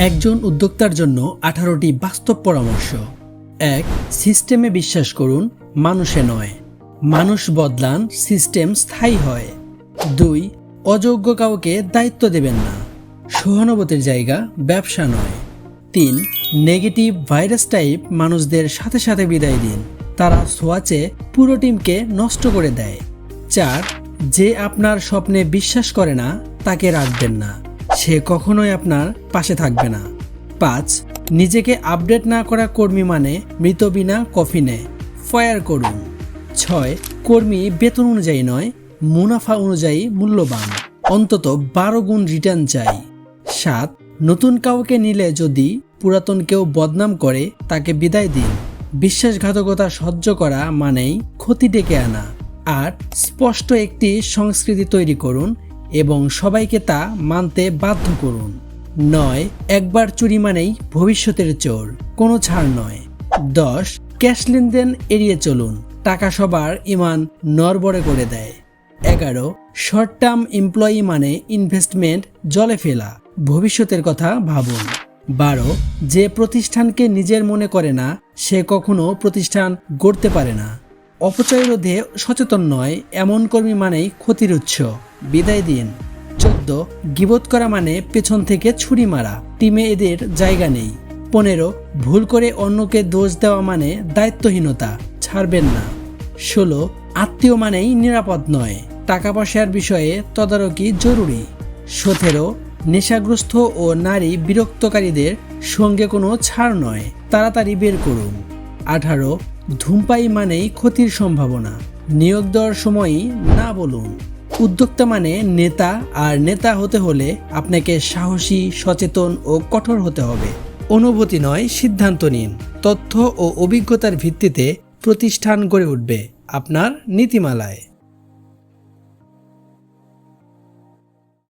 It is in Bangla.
একজন উদ্যোক্তার জন্য আঠারোটি বাস্তব পরামর্শ। এক, সিস্টেমে বিশ্বাস করুন, মানুষে নয়। মানুষ বদলান, সিস্টেম স্থায়ী হয়। দুই, অযোগ্য কাউকে দায়িত্ব দেবেন না। সহানুভূতির জায়গা, ব্যবসা নয়। তিন, নেগেটিভ ভাইরাস টাইপ মানুষদের সাথে সাথে বিদায় দিন। তারা সোয়াচে পুরো টিমকে নষ্ট করে দেয়। চার, যে আপনার স্বপ্নে বিশ্বাস করে না, তাকে রাখবেন না। সে কখনোই আপনার পাশে থাকবে না। পাঁচ, নিজেকে আপডেট না করা কর্মী মানে মৃত বিনা কফিনে ফায়ার করুন। ছয়, কর্মী বেতন অনুযায়ী নয়, মুনাফা অনুযায়ী মূল্যবান, অন্তত বারো গুণ রিটার্ন চাই। সাত, নতুন কাউকে নিলে যদি পুরাতন কেউ বদনাম করে, তাকে বিদায় দিন। বিশ্বাসঘাতকতা সহ্য করা মানেই ক্ষতি ডেকে আনা। আর স্পষ্ট একটি সংস্কৃতি তৈরি করুন এবং সবাইকে তা মানতে বাধ্য করুন। নয়, একবার চুরি মানেই ভবিষ্যতের চোর, কোনো ছাড় নয়। দশ, ক্যাশ লেনদেন এড়িয়ে চলুন, টাকা সবার ইমান নরবরে করে দেয়। এগারো শর্ট টার্ম এমপ্লয়ি মানে ইনভেস্টমেন্ট জলে ফেলা, ভবিষ্যতের কথা ভাবুন। বারো, যে প্রতিষ্ঠানকে নিজের মনে করে না, সে কখনো প্রতিষ্ঠান গড়তে পারে না। অপচয় রোধে সচেতন নয়, এমন কর্মী মানেই ক্ষতির উৎস। বিদায় দিন। চোদ্দ, গিবত করা মানে পেছন থেকে ছুরি মারা। টিমে এদের জায়গা নেই। পনেরো, ভুল করে অন্যকে দোষ দেওয়া মানে দায়িত্বহীনতা, ছাড়বেন না। ষোলো, আত্মীয় মানেই নিরাপদ নয়। টাকা পয়সার বিষয়ে তদারকি জরুরি। সতেরো, নেশাগ্রস্ত ও নারী বিরক্তকারীদের সঙ্গে কোনো ছাড় নয়। তাড়াতাড়ি বের করুন। আঠারো ধূমপাই মানেই ক্ষতির সম্ভাবনা। নিয়োগ দেওয়ার সময়ই না বলুন। উদ্যোক্তা মানে নেতা, আর নেতা হতে হলে আপনাকে সাহসী, সচেতন ও কঠোর হতে হবে। অনুভূতি নয়, সিদ্ধান্ত নিন। তথ্য ও অভিজ্ঞতার ভিত্তিতে প্রতিষ্ঠান গড়ে উঠবে আপনার নীতিমালায়।